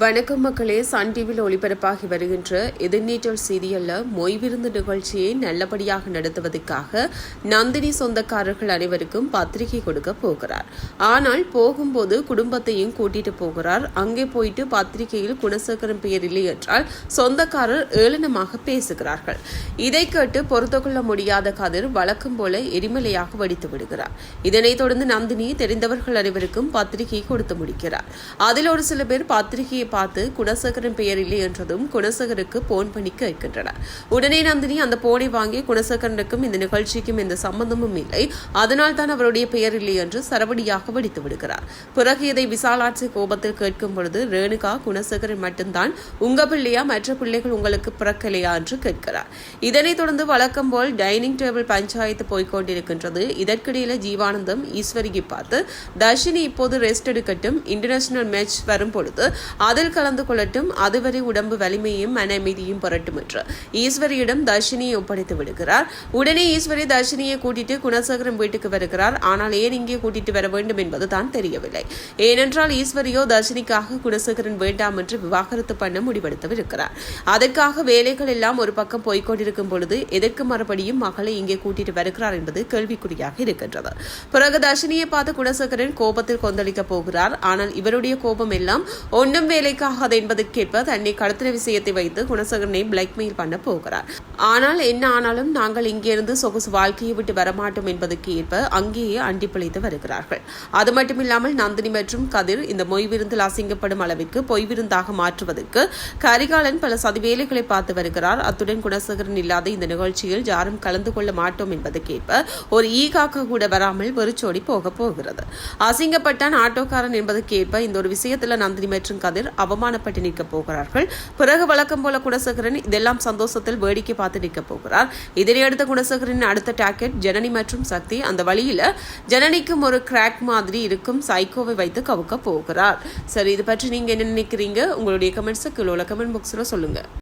வணக்கம் மக்களே சன் டிவியில் ஒளிபரப்பாகி வருகின்ற எதிர்நீச்சல் சீரியல்ல மொய்விருந்து நிகழ்ச்சியை நல்லபடியாக நடத்துவதற்காக நந்தினி சொந்தக்காரர்கள் அனைவருக்கும் பத்திரிகை கொடுக்க போகிறார். ஆனால் போகும்போது குடும்பத்தையும் கூட்டிட்டு போகிறார். அங்கே போயிட்டு பத்திரிகையில் குணசேகரன் பெயர் இல்லை என்றால் சொந்தக்காரர் ஏளனமாக பேசுகிறார்கள். இதை கேட்டு பொறுத்துக்கொள்ள முடியாத கதிர் வழக்கம் போல எரிமலையாக வடித்து விடுகிறார். இதனைத் தொடர்ந்து நந்தினி தெரிந்தவர்கள் அனைவருக்கும் பத்திரிகை கொடுத்து முடிக்கிறார். அதில் ஒரு சில பேர் பத்திரிகையை பார்த்து குணசேகரன் பெயர் இல்லை என்றதும் குணசேகருக்கு போன் பண்ணி கேட்கின்றனர். உடனே நந்தினி அந்த போனை வாங்கி குணசேகரனுக்கும் இந்த நிகழ்ச்சிக்கும் எந்த சம்பந்தமும் இல்லை. அதனால் தான் அவருடைய பெயர் இல்லை என்று சரவடியாக வெடித்து விடுகிறார். பிறகு இதை விசாலாட்சி கோபத்தில் கேட்கும் பொழுது ரேணுகா குணசேகரன் மட்டும்தான் உங்க பிள்ளையா? மற்ற பிள்ளைகள் உங்களுக்கு பிறக்கலையா? என்று கேட்கிறார். இதனைத் தொடர்ந்து வழக்கம் போல் டைனிங் டேபிள் பஞ்சாயத்து போய்கொண்டிருக்கின்றது இதற்கிடையில ஜீவானந்தம் ஈஸ்வரியை பார்த்து தர்ஷினி இப்போது ரெஸ்ட் எடுக்கட்டும். இன்டர்நேஷனல் மேட்ச் வரும் பொழுது அதில் கலந்து கொள்ளட்டும் அதுவரை உடம்பு வலிமையும் மன அமைதியும் புரட்டும் என்று ஈஸ்வரியிடம் தர்ஷினியை ஒப்படைத்து விடுகிறார். உடனே ஈஸ்வரி தர்ஷினியை கூட்டிட்டு குணசேகரம் வீட்டுக்கு வருகிறார். ஆனால் ஏன் இங்கே கூட்டிட்டு வர வேண்டும் என்பது தான் தெரியவில்லை. ஏனென்றால் ஈஸ்வரியோ தர்ஷினிக்காக குணசேகரன் வேண்டாம் என்று விவாகரத்து பண்ண முடிவெடுத்தவிருக்கிறார். அதற்காக வேலைகள் எல்லாம் ஒரு பக்கம் போய்கொண்டிருக்கும் பொழுது எதற்கு மறுபடியும் மகளை இங்கே கூட்டிட்டு வருகிறார் என்பது கேள்விக்குறியாக இருக்கின்றது. பிறகு தர்ஷினியை பார்த்து குணசேகரன் கோபத்தில் கொந்தளிக்க போகிறார். ஆனால் இவருடைய கோபம் எல்லாம் ஒன்றும் வேலை வேலைக்காகாது என்பதற்கேற்ப தன்னை கடத்தின விஷயத்தை வைத்து குணசேகரனை பிளாக்மெயில் பண்ண போகிறார். ஆனால் என்ன ஆனாலும் நாங்கள் இங்கிருந்து சொகுசு வாழ்க்கையை விட்டு வரமாட்டோம் என்பதற்கு ஏற்ப அங்கேயே அண்டி பிழைத்து வருகிறார்கள். அது மட்டுமில்லாமல் நந்தினி மற்றும் கதிர் இந்த மொய் விருந்தில் அசிங்கப்படும் அளவிற்கு பொய் விருந்தாக மாற்றுவதற்கு கரிகாலன் பல சதிவேலைகளை பார்த்து வருகிறார். அத்துடன் குணசேகரன் இல்லாத இந்த நிகழ்ச்சியில் யாரும் கலந்து கொள்ள மாட்டோம் என்பதற்கேற்ப ஒரு ஈகாக்க கூட வராமல் வெறிச்சோடி போக போகிறது. அசிங்கப்பட்டான் ஆட்டோக்காரன் என்பதற்கேற்ப இந்த ஒரு விஷயத்தில் நந்தினி மற்றும் கதிர் அவமானப்பட்டு நிற்கப் போகிறார்கள். பிறகு வழக்கம் போல குணசேகரன் இதெல்லாம் சந்தோஷத்தில் வேடிக்கை பார்த்து நிற்க போகிறார். இதனையடுத்து குணசேகரனின் அடுத்த டாக்கெட் ஜனனி மற்றும் சக்தி. அந்த வழியில ஜனனிக்கும் ஒரு கிராக் மாதிரி இருக்கும். சைக்கோவை வைத்து கவுக்க போகிறார். சரி இது பற்றி நீங்க என்ன நினைக்கிறீங்க? உங்களுடைய கமெண்ட்ஸை கீழே கமெண்ட் பாக்ஸ்ல சொல்லுங்க.